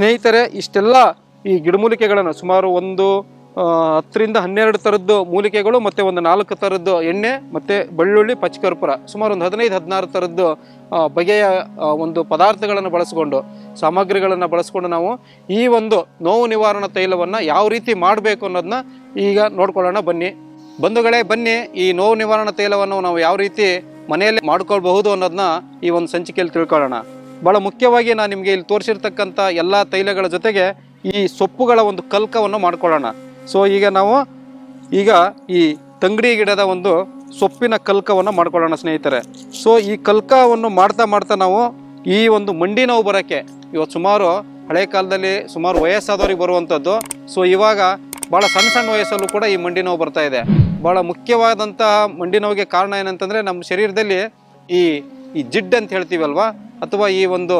ಸ್ನೇಹಿತರೆ, ಇಷ್ಟೆಲ್ಲ ಈ ಗಿಡಮೂಲಿಕೆಗಳನ್ನು ಸುಮಾರು ಒಂದು ಹತ್ತರಿಂದ ಹನ್ನೆರಡು ಥರದ್ದು ಮೂಲಿಕೆಗಳು, ಮತ್ತು ಒಂದು ನಾಲ್ಕು ಥರದ್ದು ಎಣ್ಣೆ, ಮತ್ತು ಬೆಳ್ಳುಳ್ಳಿ ಪಚ್ಚಕರ್ಪೂರ ಸುಮಾರು ಒಂದು ಹದಿನೈದು, ಹದಿನಾರು ಥರದ್ದು ಬಗೆಯ ಒಂದು ಪದಾರ್ಥಗಳನ್ನು ಬಳಸ್ಕೊಂಡು, ಸಾಮಗ್ರಿಗಳನ್ನು ಬಳಸ್ಕೊಂಡು ನಾವು ಈ ಒಂದು ನೋವು ನಿವಾರಣಾ ತೈಲವನ್ನು ಯಾವ ರೀತಿ ಮಾಡಬೇಕು ಅನ್ನೋದನ್ನ ಈಗ ನೋಡ್ಕೊಳ್ಳೋಣ. ಬನ್ನಿ. ಬಂಧುಗಳೇ, ಬನ್ನಿ. ಈ ನೋವು ನಿವಾರಣಾ ತೈಲವನ್ನು ನಾವು ಯಾವ ರೀತಿ ಮನೆಯಲ್ಲಿ ಮಾಡ್ಕೊಳ್ಬಹುದು ಅನ್ನೋದನ್ನ ಈ ಒಂದು ಸಂಚಿಕೆಯಲ್ಲಿ ತಿಳ್ಕೊಳ್ಳೋಣ. ಬಹಳ ಮುಖ್ಯವಾಗಿ ನಾನು ನಿಮಗೆ ಇಲ್ಲಿ ತೋರಿಸಿರ್ತಕ್ಕಂಥ ಎಲ್ಲ ತೈಲಗಳ ಜೊತೆಗೆ ಈ ಸೊಪ್ಪುಗಳ ಒಂದು ಕಲ್ಕವನ್ನು ಮಾಡ್ಕೊಳ್ಳೋಣ. ಸೊ ಈಗ ನಾವು ಈಗ ಈ ತಂಗಡಿ ಗಿಡದ ಒಂದು ಸೊಪ್ಪಿನ ಕಲ್ಕವನ್ನು ಮಾಡ್ಕೊಳ್ಳೋಣ ಸ್ನೇಹಿತರೆ. ಸೊ ಈ ಕಲ್ಕವನ್ನು ಮಾಡ್ತಾ ಮಾಡ್ತಾ ನಾವು ಈ ಒಂದು ಮಂಡಿ ನೋವು ಬರೋಕ್ಕೆ ಇವತ್ತು ಸುಮಾರು ಹಳೆ ಕಾಲದಲ್ಲಿ ಸುಮಾರು ವಯಸ್ಸಾದವ್ರಿಗೆ ಬರುವಂಥದ್ದು. ಸೊ ಇವಾಗ ಭಾಳ ಸಣ್ಣ ಸಣ್ಣ ವಯಸ್ಸಲ್ಲೂ ಕೂಡ ಈ ಮಂಡಿ ನೋವು ಬರ್ತಾ ಇದೆ. ಭಾಳ ಮುಖ್ಯವಾದಂತಹ ಮಂಡಿ ನೋವಿಗೆ ಕಾರಣ ಏನಂತಂದರೆ ನಮ್ಮ ಶರೀರದಲ್ಲಿ ಈ ಈ ಜಿಡ್ ಅಂತ ಹೇಳ್ತೀವಲ್ವಾ? ಅಥವಾ ಈ ಒಂದು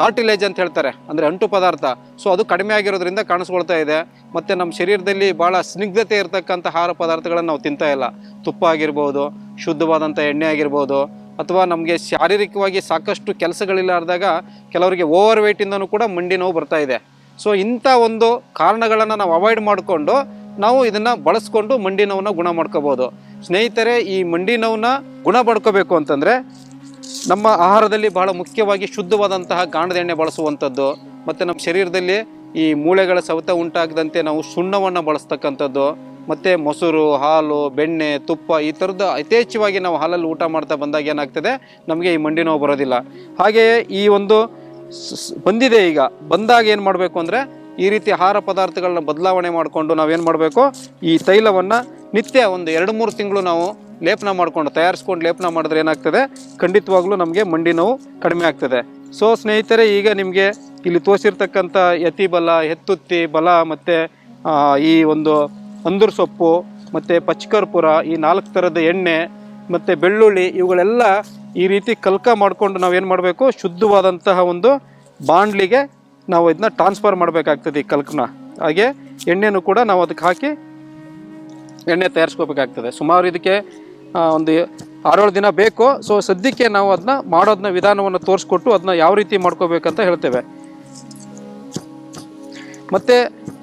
ಕಾರ್ಟಿಲೇಜ್ ಅಂತ ಹೇಳ್ತಾರೆ, ಅಂದರೆ ಅಂಟು ಪದಾರ್ಥ. ಸೊ ಅದು ಕಡಿಮೆ ಆಗಿರೋದ್ರಿಂದ ಕಾಣಿಸ್ಕೊಳ್ತಾ ಇದೆ. ಮತ್ತು ನಮ್ಮ ಶರೀರದಲ್ಲಿ ಭಾಳ ಸ್ನಿಗ್ಧತೆ ಇರತಕ್ಕಂಥ ಆಹಾರ ಪದಾರ್ಥಗಳನ್ನು ನಾವು ತಿಂತಾ ಇಲ್ಲ. ತುಪ್ಪ ಆಗಿರ್ಬೋದು, ಶುದ್ಧವಾದಂಥ ಎಣ್ಣೆ ಆಗಿರ್ಬೋದು, ಅಥವಾ ನಮಗೆ ಶಾರೀರಿಕವಾಗಿ ಸಾಕಷ್ಟು ಕೆಲಸಗಳಿಲ್ಲಾರ್ದಾಗ ಕೆಲವರಿಗೆ ಓವರ್ ವೆಯ್ಟಿಂದನೂ ಕೂಡ ಮಂಡಿ ನೋವು ಬರ್ತಾ ಇದೆ. ಸೊ ಇಂಥ ಒಂದು ಕಾರಣಗಳನ್ನು ನಾವು ಅವಾಯ್ಡ್ ಮಾಡಿಕೊಂಡು ನಾವು ಇದನ್ನು ಬಳಸ್ಕೊಂಡು ಮಂಡಿ ನೋವನ್ನ ಗುಣ ಮಾಡ್ಕೋಬೋದು. ಸ್ನೇಹಿತರೆ, ಈ ಮಂಡಿ ನೋವನ್ನ ಗುಣ ಪಡ್ಕೋಬೇಕು ಅಂತಂದರೆ ನಮ್ಮ ಆಹಾರದಲ್ಲಿ ಬಹಳ ಮುಖ್ಯವಾಗಿ ಶುದ್ಧವಾದಂತಹ ಗಾಣದ ಎಣ್ಣೆ ಬಳಸುವಂಥದ್ದು, ಮತ್ತು ನಮ್ಮ ಶರೀರದಲ್ಲಿ ಈ ಮೂಳೆಗಳ ಸವೆತ ಉಂಟಾಗದಂತೆ ನಾವು ಸುಣ್ಣವನ್ನು ಬಳಸ್ತಕ್ಕಂಥದ್ದು, ಮತ್ತು ಮೊಸರು, ಹಾಲು, ಬೆಣ್ಣೆ, ತುಪ್ಪ ಈ ಥರದ್ದು ಯಥೇಚ್ಛವಾಗಿ ನಾವು ಹಾಲಲ್ಲಿ ಊಟ ಮಾಡ್ತಾ ಬಂದಾಗ ಏನಾಗ್ತದೆ? ನಮಗೆ ಈ ಮಂಡಿ ನೋವು ಬರೋದಿಲ್ಲ. ಹಾಗೆಯೇ ಈ ಒಂದು ಬಂದಿದೆ ಈಗ. ಬಂದಾಗ ಏನು ಮಾಡಬೇಕು ಅಂದರೆ ಈ ರೀತಿ ಆಹಾರ ಪದಾರ್ಥಗಳನ್ನ ಬದಲಾವಣೆ ಮಾಡಿಕೊಂಡು ನಾವೇನು ಮಾಡಬೇಕು? ಈ ತೈಲವನ್ನು ನಿತ್ಯ ಒಂದು ಎರಡು ಮೂರು ತಿಂಗಳು ನಾವು ಲೇಪನ ಮಾಡಿಕೊಂಡು, ತಯಾರಿಸ್ಕೊಂಡು ಲೇಪನ ಮಾಡಿದ್ರೆ ಏನಾಗ್ತದೆ? ಖಂಡಿತವಾಗ್ಲೂ ನಮಗೆ ಮಂಡಿ ನೋವು ಕಡಿಮೆ ಆಗ್ತದೆ. ಸೊ ಸ್ನೇಹಿತರೆ, ಈಗ ನಿಮಗೆ ಇಲ್ಲಿ ತೋರಿಸಿರ್ತಕ್ಕಂಥ ಎತ್ತಿ ಬಲ, ಎತ್ತುತ್ತಿ ಬಲ, ಮತ್ತು ಈ ಒಂದು ಅಂದುರ್ ಸೊಪ್ಪು, ಮತ್ತು ಪಚ್ಕರ್ಪುರ, ಈ ನಾಲ್ಕು ಥರದ ಎಣ್ಣೆ, ಮತ್ತು ಬೆಳ್ಳುಳ್ಳಿ, ಇವುಗಳೆಲ್ಲ ಈ ರೀತಿ ಕಲ್ಕ ಮಾಡಿಕೊಂಡು ನಾವೇನು ಮಾಡಬೇಕು? ಶುದ್ಧವಾದಂತಹ ಒಂದು ಬಾಂಡ್ಲಿಗೆ ನಾವು ಇದನ್ನ ಟ್ರಾನ್ಸ್ಫರ್ ಮಾಡಬೇಕಾಗ್ತದೆ ಈ ಕಲ್ಕನ. ಹಾಗೆ ಎಣ್ಣೆನೂ ಕೂಡ ನಾವು ಅದಕ್ಕೆ ಹಾಕಿ ಎಣ್ಣೆ ತಯಾರಿಸ್ಕೋಬೇಕಾಗ್ತದೆ. ಸುಮಾರು ಇದಕ್ಕೆ ಒಂದು ಆರೇಳು ದಿನ ಬೇಕು. ಸೊ ಸದ್ಯಕ್ಕೆ ನಾವು ಅದನ್ನ ಮಾಡೋದನ್ನ ವಿಧಾನವನ್ನು ತೋರಿಸ್ಕೊಟ್ಟು ಅದನ್ನ ಯಾವ ರೀತಿ ಮಾಡ್ಕೋಬೇಕಂತ ಹೇಳ್ತೇವೆ. ಮತ್ತು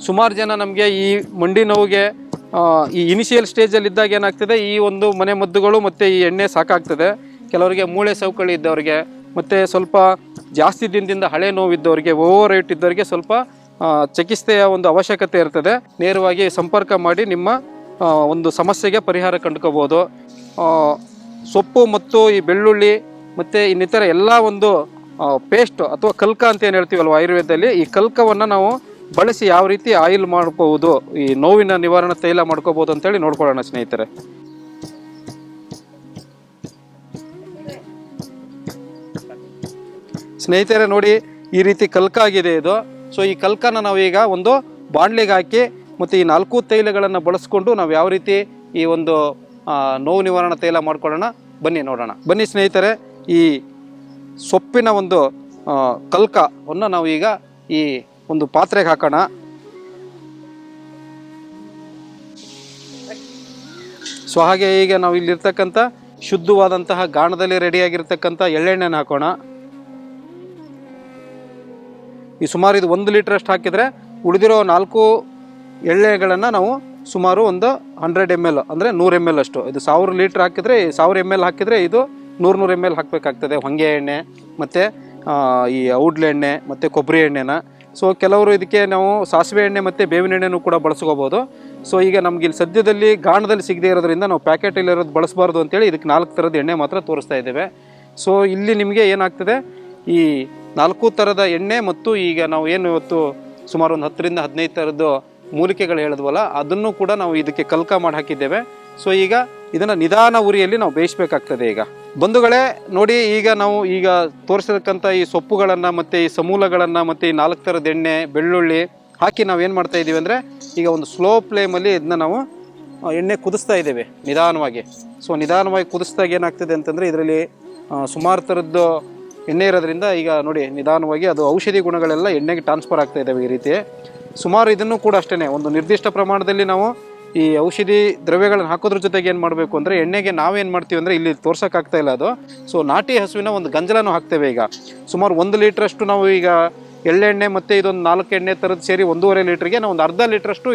ಸುಮಾರು ಜನ ನಮಗೆ ಈ ಮಂಡಿ ನೋವಿಗೆ ಈ ಇನಿಷಿಯಲ್ ಸ್ಟೇಜಲ್ಲಿ ಇದ್ದಾಗ ಏನಾಗ್ತದೆ, ಈ ಒಂದು ಮನೆ ಮದ್ದುಗಳು ಮತ್ತು ಈ ಎಣ್ಣೆ ಸಾಕಾಗ್ತದೆ. ಕೆಲವರಿಗೆ ಮೂಳೆ ಸೌಕಳಿ ಇದ್ದವರಿಗೆ, ಮತ್ತು ಸ್ವಲ್ಪ ಜಾಸ್ತಿ ದಿನದಿಂದ ಹಳೆ ನೋವಿದ್ದವರಿಗೆ, ಓವರ್ ರೇಟ್ ಇದ್ದವರಿಗೆ ಸ್ವಲ್ಪ ಚಿಕಿತ್ಸೆಯ ಒಂದು ಅವಶ್ಯಕತೆ ಇರ್ತದೆ. ನೇರವಾಗಿ ಸಂಪರ್ಕ ಮಾಡಿ ನಿಮ್ಮ ಒಂದು ಸಮಸ್ಯೆಗೆ ಪರಿಹಾರ ಕಂಡುಕೋಬೋದು. ಸೊಪ್ಪು ಮತ್ತು ಈ ಬೆಳ್ಳುಳ್ಳಿ ಮತ್ತು ಇನ್ನಿತರ ಎಲ್ಲ ಒಂದು ಪೇಸ್ಟ್ ಅಥವಾ ಕಲ್ಕ ಅಂತ ಏನು ಹೇಳ್ತೀವಲ್ವ ಆಯುರ್ವೇದದಲ್ಲಿ, ಈ ಕಲ್ಕವನ್ನು ನಾವು ಬಳಸಿ ಯಾವ ರೀತಿ ಆಯಿಲ್ ಮಾಡ್ಕೋಬೋದು, ಈ ನೋವಿನ ನಿವಾರಣೆ ತೈಲ ಮಾಡ್ಕೋಬೋದು ಅಂತೇಳಿ ನೋಡ್ಕೊಳ್ಳೋಣ ಸ್ನೇಹಿತರೆ. ಸ್ನೇಹಿತರೆ ನೋಡಿ ಈ ರೀತಿ ಕಲ್ಕ ಆಗಿದೆ ಇದು. ಸೊ ಈ ಕಲ್ಕನ ನಾವೀಗ ಒಂದು ಬಾಣ್ಲಿಗೆ ಹಾಕಿ ಮತ್ತು ಈ ನಾಲ್ಕು ತೈಲಗಳನ್ನು ಬಳಸ್ಕೊಂಡು ನಾವು ಯಾವ ರೀತಿ ಈ ಒಂದು ನೋವು ನಿವಾರಣಾ ತೈಲ ಮಾಡ್ಕೊಳ್ಳೋಣ? ಬನ್ನಿ ನೋಡೋಣ. ಬನ್ನಿ ಸ್ನೇಹಿತರೆ, ಈ ಸೊಪ್ಪಿನ ಒಂದು ಕಲ್ಕವನ್ನು ನಾವು ಈಗ ಈ ಒಂದು ಪಾತ್ರೆಗೆ ಹಾಕೋಣ. ಸೊ ಹಾಗೆ ಈಗ ನಾವು ಇಲ್ಲಿರ್ತಕ್ಕಂಥ ಶುದ್ಧವಾದಂತಹ ಗಾಣದಲ್ಲಿ ರೆಡಿಯಾಗಿರ್ತಕ್ಕಂಥ ಎಳ್ಳೆಣ್ಣೆನ ಹಾಕೋಣ. ಈ ಸುಮಾರು ಇದು ಒಂದು ಲೀಟ್ರಷ್ಟು ಹಾಕಿದರೆ ಉಳಿದಿರೋ ನಾಲ್ಕು ಎಣ್ಣೆಗಳನ್ನು ನಾವು ಸುಮಾರು ಒಂದು ಹಂಡ್ರೆಡ್ ಎಂ ಎಲ್ ಅಂದರೆ ನೂರು ಎಂ ಎಲ್ ಅಷ್ಟು. ಇದು ಸಾವಿರ ಲೀಟ್ರ್ ಹಾಕಿದರೆ, ಸಾವಿರ ಎಂ ಎಲ್ ಹಾಕಿದರೆ ಇದು ನೂರು ನೂರು ಎಂ ಎಲ್ ಹಾಕಬೇಕಾಗ್ತದೆ. ಹೊಂಗೆ ಎಣ್ಣೆ, ಮತ್ತು ಈ ಔಡ್ಲೆ ಎಣ್ಣೆ, ಮತ್ತು ಕೊಬ್ಬರಿ ಎಣ್ಣೆನ. ಸೊ ಕೆಲವರು ಇದಕ್ಕೆ ನಾವು ಸಾಸಿವೆ ಎಣ್ಣೆ ಮತ್ತು ಬೇವಿನ ಎಣ್ಣೆನೂ ಕೂಡ ಬಳಸ್ಕೋಬೋದು. ಸೊ ಈಗ ನಮ್ಗೆ ಇಲ್ಲಿ ಸದ್ಯದಲ್ಲಿ ಗಾಣದಲ್ಲಿ ಸಿಗದೇ ಇರೋದ್ರಿಂದ ನಾವು ಪ್ಯಾಕೆಟಲ್ಲಿ ಇರೋದು ಬಳಸಬಾರ್ದು ಅಂತೇಳಿ ಇದಕ್ಕೆ ನಾಲ್ಕು ಥರದ ಎಣ್ಣೆ ಮಾತ್ರ ತೋರಿಸ್ತಾ ಇದ್ದೇವೆ. ಸೊ ಇಲ್ಲಿ ನಿಮಗೆ ಏನಾಗ್ತದೆ? ಈ ನಾಲ್ಕು ಥರದ ಎಣ್ಣೆ ಮತ್ತು ಈಗ ನಾವು ಏನು ಇವತ್ತು ಸುಮಾರು ಒಂದು ಹತ್ತರಿಂದ ಹದಿನೈದು ಥರದ್ದು ಮೂಲಿಕೆಗಳು ಹೇಳಿದ್ವಲ್ಲ, ಅದನ್ನು ಕೂಡ ನಾವು ಇದಕ್ಕೆ ಕಲ್ಕ ಮಾಡಿ ಹಾಕಿದ್ದೇವೆ. ಸೊ ಈಗ ಇದನ್ನು ನಿಧಾನ ಉರಿಯಲ್ಲಿ ನಾವು ಬೇಯಿಸಬೇಕಾಗ್ತದೆ ಈಗ. ಬಂಧುಗಳೇ, ನೋಡಿ ಈಗ ನಾವು ಈಗ ತೋರಿಸಿರ್ತಕ್ಕಂಥ ಈ ಸೊಪ್ಪುಗಳನ್ನು ಮತ್ತು ಈ ಸಮೂಲಗಳನ್ನು ಮತ್ತು ಈ ನಾಲ್ಕು ಥರದ ಎಣ್ಣೆ, ಬೆಳ್ಳುಳ್ಳಿ ಹಾಕಿ ನಾವು ಏನು ಮಾಡ್ತಾ ಇದ್ದೀವಿ ಅಂದರೆ, ಈಗ ಒಂದು ಸ್ಲೋ ಫ್ಲೇಮಲ್ಲಿ ಇದನ್ನ ನಾವು ಎಣ್ಣೆ ಕುದಿಸ್ತಾ ಇದ್ದೇವೆ ನಿಧಾನವಾಗಿ. ಸೊ ನಿಧಾನವಾಗಿ ಕುದಿಸ್ದಾಗ ಏನಾಗ್ತದೆ ಅಂತಂದರೆ, ಇದರಲ್ಲಿ ಸುಮಾರು ಥರದ್ದು ಎಣ್ಣೆ ಇರೋದ್ರಿಂದ ಈಗ ನೋಡಿ ನಿಧಾನವಾಗಿ ಅದು ಔಷಧಿ ಗುಣಗಳೆಲ್ಲ ಎಣ್ಣೆಗೆ ಟ್ರಾನ್ಸ್ಫರ್ ಆಗ್ತಾ ಇದ್ದಾವೆ ಈ ರೀತಿ. ಸುಮಾರು ಇದನ್ನು ಕೂಡ ಅಷ್ಟೇ ಒಂದು ನಿರ್ದಿಷ್ಟ ಪ್ರಮಾಣದಲ್ಲಿ ನಾವು ಈ ಔಷಧಿ ದ್ರವ್ಯಗಳನ್ನು ಹಾಕೋದ್ರ ಜೊತೆಗೆ ಏನು ಮಾಡಬೇಕು ಅಂದರೆ ಎಣ್ಣೆಗೆ ನಾವೇನು ಮಾಡ್ತೀವಿ ಅಂದರೆ ಇಲ್ಲಿ ತೋರ್ಸೋಕ್ಕಾಗ್ತಾ ಇಲ್ಲ ಅದು. ಸೊ ನಾಟಿ ಹಸುವಿನ ಒಂದು ಗಂಜಲನೂ ಹಾಕ್ತೇವೆ ಈಗ. ಸುಮಾರು ಒಂದು ಲೀಟ್ರಷ್ಟು ನಾವು ಈಗ ಎಳ್ಳೆಣ್ಣೆ ಮತ್ತು ಇದೊಂದು ನಾಲ್ಕು ಎಣ್ಣೆ ಥರದ್ದು ಸೇರಿ ಒಂದೂವರೆ ಲೀಟ್ರಿಗೆ ನಾವು ಒಂದು ಅರ್ಧ ಲೀಟ್ರಷ್ಟು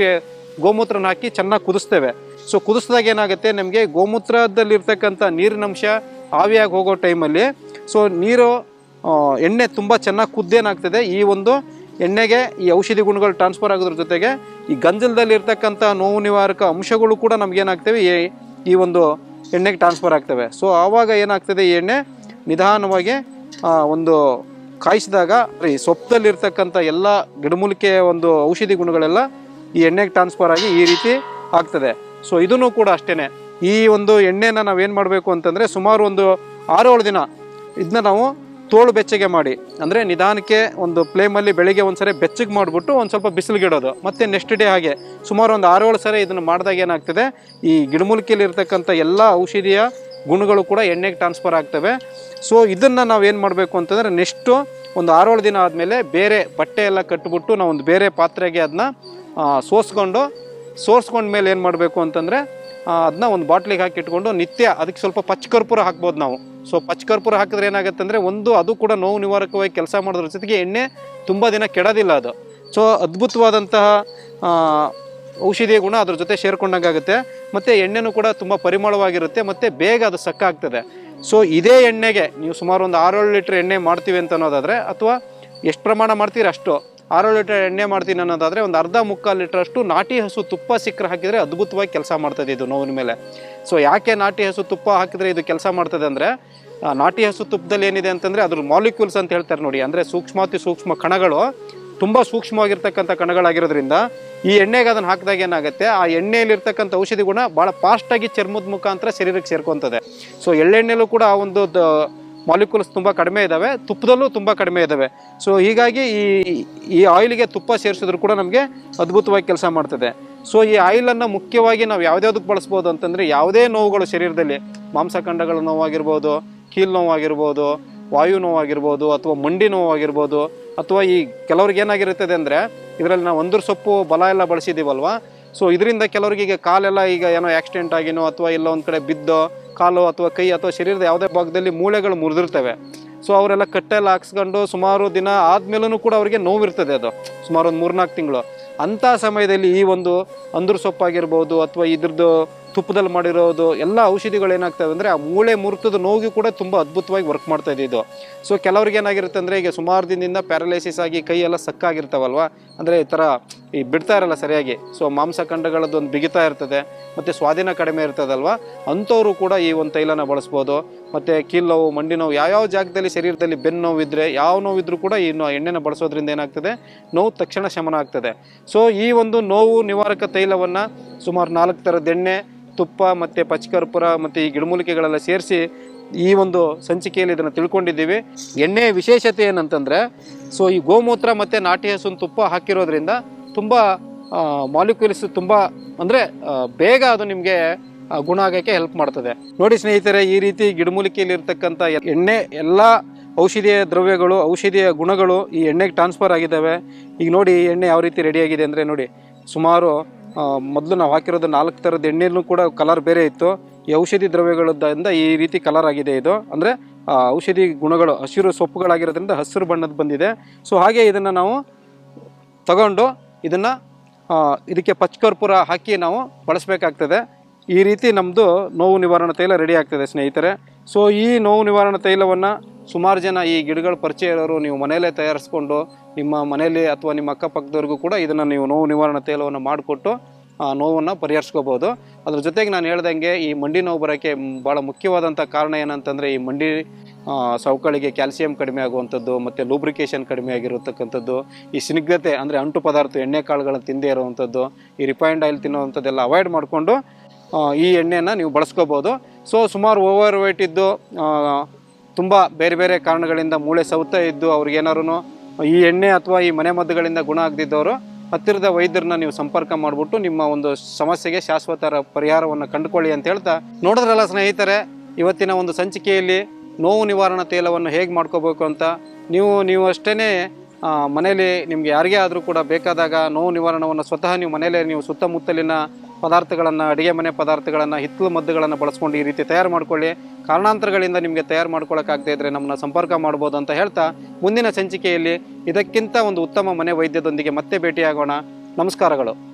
ಗೋಮೂತ್ರನ ಹಾಕಿ ಚೆನ್ನಾಗಿ ಕುದಿಸ್ತೇವೆ. ಸೊ ಕುದಿಸಿದಾಗ ಏನಾಗುತ್ತೆ ನಮಗೆ ಗೋಮೂತ್ರದಲ್ಲಿರ್ತಕ್ಕಂಥ ನೀರಿನಂಶ ಆವಿಯಾಗಿ ಹೋಗೋ ಟೈಮಲ್ಲಿ. ಸೊ ನೀರು ಎಣ್ಣೆ ತುಂಬ ಚೆನ್ನಾಗಿ ಕುದ್ದೇನಾಗ್ತದೆ ಈ ಒಂದು ಎಣ್ಣೆಗೆ ಈ ಔಷಧಿ ಗುಣಗಳು ಟ್ರಾನ್ಸ್ಫರ್ ಆಗೋದ್ರ ಜೊತೆಗೆ ಈ ಗಂಜಲದಲ್ಲಿ ಇರ್ತಕ್ಕಂಥ ನೋವು ನಿವಾರಕ ಅಂಶಗಳು ಕೂಡ ನಮಗೇನಾಗ್ತವೆ ಈ ಈ ಒಂದು ಎಣ್ಣೆಗೆ ಟ್ರಾನ್ಸ್ಫರ್ ಆಗ್ತವೆ. ಸೊ ಆವಾಗ ಏನಾಗ್ತದೆ ಈ ಎಣ್ಣೆ? ನಿಧಾನವಾಗಿ ಒಂದು ಕಾಯಿಸಿದಾಗ ಈ ಸೊಪ್ಪದಲ್ಲಿರ್ತಕ್ಕಂಥ ಎಲ್ಲ ಗಿಡಮೂಲಿಕೆಯ ಒಂದು ಔಷಧಿ ಗುಣಗಳೆಲ್ಲ ಈ ಎಣ್ಣೆಗೆ ಟ್ರಾನ್ಸ್ಫರ್ ಆಗಿ ಈ ರೀತಿ ಆಗ್ತದೆ. ಸೊ ಇದನ್ನು ಕೂಡ ಅಷ್ಟೇ ಈ ಒಂದು ಎಣ್ಣೆನ ನಾವೇನು ಮಾಡಬೇಕು ಅಂತಂದರೆ ಸುಮಾರು ಒಂದು ಆರು ಏಳು ದಿನ. ಇದನ್ನ ನಾವು ತೋಳು ಬೆಚ್ಚಗೆ ಮಾಡಿ, ಅಂದರೆ ನಿಧಾನಕ್ಕೆ ಒಂದು ಫ್ಲೇಮಲ್ಲಿ ಬೆಳಿಗ್ಗೆ ಒಂದ್ಸರಿ ಬೆಚ್ಚಗೆ ಮಾಡಿಬಿಟ್ಟು ಒಂದು ಸ್ವಲ್ಪ ಬಿಸಿಲುಗಿಡೋದು. ಮತ್ತು ನೆಕ್ಸ್ಟ್ ಡೇ ಹಾಗೆ ಸುಮಾರು ಒಂದು ಆರು ಏಳು ಸರಿ ಇದನ್ನು ಮಾಡಿದಾಗ ಏನಾಗ್ತದೆ? ಈ ಗಿಡಮೂಲಿಕೆಯಲ್ಲಿ ಇರ್ತಕ್ಕಂಥ ಎಲ್ಲ ಔಷಧಿಯ ಗುಣಗಳು ಕೂಡ ಎಣ್ಣೆಗೆ ಟ್ರಾನ್ಸ್ಫರ್ ಆಗ್ತವೆ. ಸೊ ಇದನ್ನು ನಾವು ಏನು ಮಾಡಬೇಕು ಅಂತಂದರೆ ನೆಕ್ಸ್ಟು ಒಂದು ಆರೇಳು ದಿನ ಆದಮೇಲೆ ಬೇರೆ ಬಟ್ಟೆ ಎಲ್ಲ ಕಟ್ಟಿಬಿಟ್ಟು ನಾವು ಒಂದು ಬೇರೆ ಪಾತ್ರೆಗೆ ಅದನ್ನ ಸೋಸ್ಕೊಂಡು ಸೋರ್ಸ್ಕೊಂಡ್ಮೇಲೆ ಮೇಲೆ ಏನು ಮಾಡಬೇಕು ಅಂತಂದರೆ ಅದನ್ನ ಒಂದು ಬಾಟ್ಲಿಗೆ ಹಾಕಿ ಇಟ್ಕೊಂಡು ನಿತ್ಯ ಅದಕ್ಕೆ ಸ್ವಲ್ಪ ಪಚ್ಚಕರ್ಪೂರ ಹಾಕ್ಬೋದು ನಾವು. ಸೊ ಪಚ್ಚಕರ್ಪೂರ ಹಾಕಿದ್ರೆ ಏನಾಗುತ್ತೆ ಅಂದರೆ ಒಂದು, ಅದು ಕೂಡ ನೋವು ನಿವಾರಕವಾಗಿ ಕೆಲಸ ಮಾಡೋದ್ರ ಜೊತೆಗೆ ಎಣ್ಣೆ ತುಂಬ ದಿನ ಕೆಡೋದಿಲ್ಲ ಅದು. ಸೊ ಅದ್ಭುತವಾದಂತಹ ಔಷಧೀಯ ಗುಣ ಅದ್ರ ಜೊತೆ ಸೇರ್ಕೊಂಡಂಗಾಗುತ್ತೆ ಮತ್ತು ಎಣ್ಣೆನೂ ಕೂಡ ತುಂಬ ಪರಿಮಳವಾಗಿರುತ್ತೆ, ಮತ್ತು ಬೇಗ ಅದು ಸಕ್ಕಾಗ್ತದೆ. ಸೊ ಇದೇ ಎಣ್ಣೆಗೆ ನೀವು ಸುಮಾರು ಒಂದು ಆರೇಳು ಲೀಟ್ರ್ ಎಣ್ಣೆ ಮಾಡ್ತೀವಿ ಅಂತ ಅನ್ನೋದಾದರೆ, ಅಥವಾ ಎಷ್ಟು ಪ್ರಮಾಣ ಮಾಡ್ತೀರಿ ಅಷ್ಟು. ಆರೇಳು ಲೀಟರ್ ಎಣ್ಣೆ ಮಾಡ್ತೀನಿ ಅನ್ನೋದಾದರೆ ಒಂದು ಅರ್ಧ ಮುಕ್ಕಾಲು ಲೀಟ್ರಷ್ಟು ನಾಟಿ ಹಸು ತುಪ್ಪ ಸಿಕ್ಕರೆ ಹಾಕಿದರೆ ಅದ್ಭುತವಾಗಿ ಕೆಲಸ ಮಾಡ್ತದೆ ಇದು ನೋವಿನ ಮೇಲೆ. ಸೊ ಯಾಕೆ ನಾಟಿ ಹಸು ತುಪ್ಪ ಹಾಕಿದರೆ ಇದು ಕೆಲಸ ಮಾಡ್ತದೆ ಅಂದರೆ ನಾಟಿ ಹಸು ತುಪ್ಪದಲ್ಲಿ ಏನಿದೆ ಅಂತಂದರೆ ಅದ್ರ ಮಾಲಿಕ್ಯೂಲ್ಸ್ ಅಂತ ಹೇಳ್ತಾರೆ ನೋಡಿ. ಅಂದರೆ ಸೂಕ್ಷ್ಮಾತಿ ಸೂಕ್ಷ್ಮ ಕಣಗಳು ತುಂಬ ಸೂಕ್ಷ್ಮವಾಗಿರ್ತಕ್ಕಂಥ ಕಣಗಳಾಗಿರೋದ್ರಿಂದ ಈ ಎಣ್ಣೆಗೆ ಅದನ್ನು ಹಾಕಿದಾಗ ಏನಾಗುತ್ತೆ, ಆ ಎಣ್ಣೆಯಲ್ಲಿರ್ತಕ್ಕಂಥ ಔಷಧಿ ಗುಣ ಭಾಳ ಫಾಸ್ಟಾಗಿ ಚರ್ಮದ ಮುಖಾಂತರ ಶರೀರಕ್ಕೆ ಸೇರ್ಕೊತದೆ ಸೊ ಎಳ್ಳೆಣ್ಣೆಲೂ ಕೂಡ ಆ ಒಂದು ಮಾಲಿಕ್ಯೂಲ್ಸ್ ತುಂಬ ಕಡಿಮೆ ಇದ್ದಾವೆ ತುಪ್ಪದಲ್ಲೂ ತುಂಬ ಕಡಿಮೆ ಇದ್ದಾವೆ ಸೊ ಹೀಗಾಗಿ ಈ ಈ ಆಯಿಲ್ಗೆ ತುಪ್ಪ ಸೇರಿಸಿದ್ರು ಕೂಡ ನಮಗೆ ಅದ್ಭುತವಾಗಿ ಕೆಲಸ ಮಾಡ್ತದೆ. ಸೊ ಈ ಆಯಿಲನ್ನು ಮುಖ್ಯವಾಗಿ ನಾವು ಯಾವ್ದ್ಯಾವ್ದಕ್ಕೆ ಬಳಸ್ಬೋದು ಅಂತಂದರೆ ಯಾವುದೇ ನೋವುಗಳು ಶರೀರದಲ್ಲಿ, ಮಾಂಸಖಂಡಗಳ ನೋವಾಗಿರ್ಬೋದು, ಕೀಲ್ ನೋವಾಗಿರ್ಬೋದು, ವಾಯು ನೋವಾಗಿರ್ಬೋದು, ಅಥವಾ ಮಂಡಿ ನೋವಾಗಿರ್ಬೋದು, ಅಥವಾ ಈ ಕೆಲವ್ರಿಗೆ ಏನಾಗಿರುತ್ತದೆ ಅಂದರೆ ಇದರಲ್ಲಿ ನಾವು ಒಂದ್ರ ಸೊಪ್ಪು ಬಲ ಎಲ್ಲ ಬಳಸಿದ್ದೀವಲ್ವ ಸೊ ಇದರಿಂದ ಕೆಲವರಿಗೆ ಈಗ ಕಾಲೆಲ್ಲ ಈಗ ಏನೋ ಆಕ್ಸಿಡೆಂಟ್ ಆಗಿನೋ ಅಥವಾ ಎಲ್ಲ ಒಂದು ಕಡೆ ಬಿದ್ದೋ ಕಾಲು ಅಥವಾ ಕೈ ಅಥವಾ ಶರೀರದ ಯಾವುದೇ ಭಾಗದಲ್ಲಿ ಮೂಳೆಗಳು ಮುರಿದಿರ್ತವೆ. ಸೊ ಅವರೆಲ್ಲ ಕಟ್ಟೆಲ್ಲ ಹಾಕ್ಸ್ಕೊಂಡು ಸುಮಾರು ದಿನ ಆದ್ಮೇಲೂ ಕೂಡ ಅವರಿಗೆ ನೋವಿರ್ತದೆ ಅದು. ಸುಮಾರು ಒಂದು ಮೂರ್ನಾಲ್ಕು ತಿಂಗಳು. ಅಂಥ ಸಮಯದಲ್ಲಿ ಈ ಒಂದು ಅಂದ್ರ ಸೊಪ್ಪಾಗಿರ್ಬೋದು ಅಥವಾ ಇದ್ರದ್ದು ತುಪ್ಪದಲ್ಲಿ ಮಾಡಿರೋದು ಎಲ್ಲ ಔಷಧಿಗಳು ಏನಾಗ್ತವೆ ಅಂದರೆ ಆ ಮೂಳೆ ಮುರ್ತದ ನೋವಿಗೂ ಕೂಡ ತುಂಬ ಅದ್ಭುತವಾಗಿ ವರ್ಕ್ ಮಾಡ್ತಾ ಇದೆ ಇದು. ಸೊ ಕೆಲವ್ರಿಗೆ ಏನಾಗಿರುತ್ತೆ ಅಂದರೆ ಈಗ ಸುಮಾರು ದಿನದಿಂದ ಪ್ಯಾರಲೈಸಿಸ್ ಆಗಿ ಕೈ ಎಲ್ಲ ಸಕ್ಕಾಗಿರ್ತಾವಲ್ವ? ಅಂದರೆ ಈ ಥರ ಈ ಬಿಡ್ತಾ ಇರಲ್ಲ ಸರಿಯಾಗಿ. ಸೊ ಮಾಂಸಖಂಡಗಳದ್ದು ಒಂದು ಬಿಗಿತಾ ಇರ್ತದೆ, ಮತ್ತು ಸ್ವಾಧೀನ ಕಡಿಮೆ ಇರ್ತದಲ್ವ? ಅಂಥವರು ಕೂಡ ಈ ಒಂದು ತೈಲನ ಬಳಸ್ಬೋದು. ಮತ್ತು ಕೀಲ್ ನೋವು, ಮಂಡಿ ನೋವು ಯಾವ್ಯಾವ ಜಾಗದಲ್ಲಿ ಶರೀರದಲ್ಲಿ ಬೆನ್ನು ನೋವಿದ್ರೆ ಯಾವ ನೋವಿದ್ರೂ ಕೂಡ ಈ ಎಣ್ಣೆನ ಬಳಸೋದ್ರಿಂದ ಏನಾಗ್ತದೆ? ನೋವು ತಕ್ಷಣ ಶಮನ ಆಗ್ತದೆ. ಸೊ ಈ ಒಂದು ನೋವು ನಿವಾರಕ ತೈಲವನ್ನು ಸುಮಾರು ನಾಲ್ಕು ಥರದ ಎಣ್ಣೆ, ತುಪ್ಪ, ಮತ್ತು ಪಚ್ಚಕರ್ಪೂರ ಮತ್ತು ಈ ಗಿಡಮೂಲಿಕೆಗಳೆಲ್ಲ ಸೇರಿಸಿ ಈ ಒಂದು ಸಂಚಿಕೆಯಲ್ಲಿ ಇದನ್ನು ತಿಳ್ಕೊಂಡಿದ್ದೀವಿ. ಎಣ್ಣೆಯ ವಿಶೇಷತೆ ಏನಂತಂದರೆ, ಸೊ ಈ ಗೋಮೂತ್ರ ಮತ್ತು ನಾಟಿ ಹಸುವಿನ ತುಪ್ಪ ಹಾಕಿರೋದ್ರಿಂದ ತುಂಬ ಮಾಲಿಕ್ಯೂಲ್ಸ್ ತುಂಬ, ಅಂದರೆ ಬೇಗ ಅದು ನಿಮಗೆ ಗುಣ ಆಗೋಕ್ಕೆ ಹೆಲ್ಪ್ ಮಾಡ್ತದೆ. ನೋಡಿ ಸ್ನೇಹಿತರೆ, ಈ ರೀತಿ ಗಿಡಮೂಲಿಕೆಯಲ್ಲಿ ಇರ್ತಕ್ಕಂಥ ಎಣ್ಣೆ, ಎಲ್ಲ ಔಷಧೀಯ ದ್ರವ್ಯಗಳು, ಔಷಧೀಯ ಗುಣಗಳು ಈ ಎಣ್ಣೆಗೆ ಟ್ರಾನ್ಸ್ಫರ್ ಆಗಿದ್ದಾವೆ. ಈಗ ನೋಡಿ ಎಣ್ಣೆ ಯಾವ ರೀತಿ ರೆಡಿಯಾಗಿದೆ ಅಂದರೆ ನೋಡಿ, ಸುಮಾರು ಮೊದಲು ನಾವು ಹಾಕಿರೋದು ನಾಲ್ಕು ಥರದ ಎಣ್ಣೆನೂ ಕೂಡ ಕಲರ್ ಬೇರೆ ಇತ್ತು. ಈ ಔಷಧಿ ದ್ರವ್ಯಗಳಿಂದ ಈ ರೀತಿ ಕಲರ್ ಆಗಿದೆ ಇದು. ಅಂದರೆ ಔಷಧಿ ಗುಣಗಳು, ಹಸಿರು ಸೊಪ್ಪುಗಳಾಗಿರೋದ್ರಿಂದ ಹಸಿರು ಬಣ್ಣದ ಬಂದಿದೆ. ಸೊ ಹಾಗೆ ಇದನ್ನು ನಾವು ತಗೊಂಡು ಇದನ್ನು ಇದಕ್ಕೆ ಪಚ್ಚಕರ್ಪೂರ ಹಾಕಿ ನಾವು ಬಳಸಬೇಕಾಗ್ತದೆ. ಈ ರೀತಿ ನಮ್ಮದು ನೋವು ನಿವಾರಣಾ ತೈಲ ರೆಡಿ ಆಗ್ತದೆ ಸ್ನೇಹಿತರೆ. ಸೊ ಈ ನೋವು ನಿವಾರಣಾ ತೈಲವನ್ನು ಸುಮಾರು ಜನ ಈ ಗಿಡಗಳ ಪರಿಚಯ ಇರೋರು ನೀವು ಮನೆಯಲ್ಲೇ ತಯಾರಿಸ್ಕೊಂಡು, ನಿಮ್ಮ ಮನೆಯಲ್ಲಿ ಅಥವಾ ನಿಮ್ಮ ಅಕ್ಕಪಕ್ಕದವ್ರಿಗೂ ಕೂಡ ಇದನ್ನು ನೀವು ನೋವು ನಿವಾರಣಾ ತೈಲವನ್ನು ಮಾಡಿಕೊಟ್ಟು ನೋವನ್ನು ಪರಿಹರಿಸ್ಕೋಬೋದು ಅದ್ರ ಜೊತೆಗೆ ನಾನು ಹೇಳ್ದಂಗೆ ಈ ಮಂಡಿ ನೋವು ಬರೋಕ್ಕೆ ಭಾಳ ಮುಖ್ಯವಾದಂಥ ಕಾರಣ ಏನಂತಂದರೆ ಈ ಮಂಡಿ ಸೌಕಳಿಗೆ ಕ್ಯಾಲ್ಸಿಯಂ ಕಡಿಮೆ ಆಗುವಂಥದ್ದು ಮತ್ತು ಲೂಬ್ರಿಕೇಷನ್ ಕಡಿಮೆ ಆಗಿರತಕ್ಕಂಥದ್ದು, ಈ ಸ್ನಿಗ್ಧತೆ ಅಂದರೆ ಅಂಟು ಪದಾರ್ಥ ಎಣ್ಣೆ ಕಾಳುಗಳನ್ನು ತಿಂದೇ ಇರುವಂಥದ್ದು, ಈ ರಿಫೈನ್ಡ್ ಆಯಿಲ್ ತಿನ್ನುವಂಥದ್ದೆಲ್ಲ ಅವಾಯ್ಡ್ ಮಾಡಿಕೊಂಡು ಈ ಎಣ್ಣೆಯನ್ನು ನೀವು ಬಳಸ್ಕೋಬೋದು ಸೊ ಸುಮಾರು ಓವರ್ ವೇಟ್ ಇದ್ದು ತುಂಬ ಬೇರೆ ಬೇರೆ ಕಾರಣಗಳಿಂದ ಮೂಳೆ ಸೌತ ಇದ್ದು ಅವ್ರಿಗೇನಾರು ಈ ಎಣ್ಣೆ ಅಥವಾ ಈ ಮನೆ ಮದ್ದುಗಳಿಂದ ಗುಣ ಆಗದಿದ್ದವರು ಹತ್ತಿರದ ವೈದ್ಯರನ್ನ ನೀವು ಸಂಪರ್ಕ ಮಾಡಿಬಿಟ್ಟು ನಿಮ್ಮ ಒಂದು ಸಮಸ್ಯೆಗೆ ಶಾಶ್ವತ ಪರಿಹಾರವನ್ನು ಕಂಡುಕೊಳ್ಳಿ ಅಂತ ಹೇಳ್ತಾ ನೋಡಿದ್ರಲ್ಲ ಸ್ನೇಹಿತರೆ, ಇವತ್ತಿನ ಒಂದು ಸಂಚಿಕೆಯಲ್ಲಿ ನೋವು ನಿವಾರಣಾ ತೈಲವನ್ನು ಹೇಗೆ ಮಾಡ್ಕೋಬೇಕು ಅಂತ ನೀವು ನೀವು ಅಷ್ಟೇ ಮನೇಲಿ ನಿಮ್ಗೆ ಯಾರಿಗೇ ಆದರೂ ಕೂಡ ಬೇಕಾದಾಗ ನೋವು ನಿವಾರಣವನ್ನು ಸ್ವತಃ ನೀವು ಮನೇಲೇ ನೀವು ಸುತ್ತಮುತ್ತಲಿನ ಪದಾರ್ಥಗಳನ್ನು, ಅಡುಗೆ ಮನೆ ಪದಾರ್ಥಗಳನ್ನು, ಹಿತ್ತಲು ಮದ್ದುಗಳನ್ನು ಬಳಸ್ಕೊಂಡು ಈ ರೀತಿ ತಯಾರು ಮಾಡಿಕೊಳ್ಳಿ. ಕಾರಣಾಂತರಗಳಿಂದ ನಿಮಗೆ ತಯಾರು ಮಾಡ್ಕೊಳ್ಳೋಕ್ಕಾಗದೇ ಇದ್ದರೆ ನಮ್ಮನ್ನು ಸಂಪರ್ಕ ಮಾಡ್ಬೋದು ಅಂತ ಹೇಳ್ತಾ ಮುಂದಿನ ಸಂಚಿಕೆಯಲ್ಲಿ ಇದಕ್ಕಿಂತ ಒಂದು ಉತ್ತಮ ಮನೆ ವೈದ್ಯದೊಂದಿಗೆ ಮತ್ತೆ ಭೇಟಿಯಾಗೋಣ. ನಮಸ್ಕಾರಗಳು.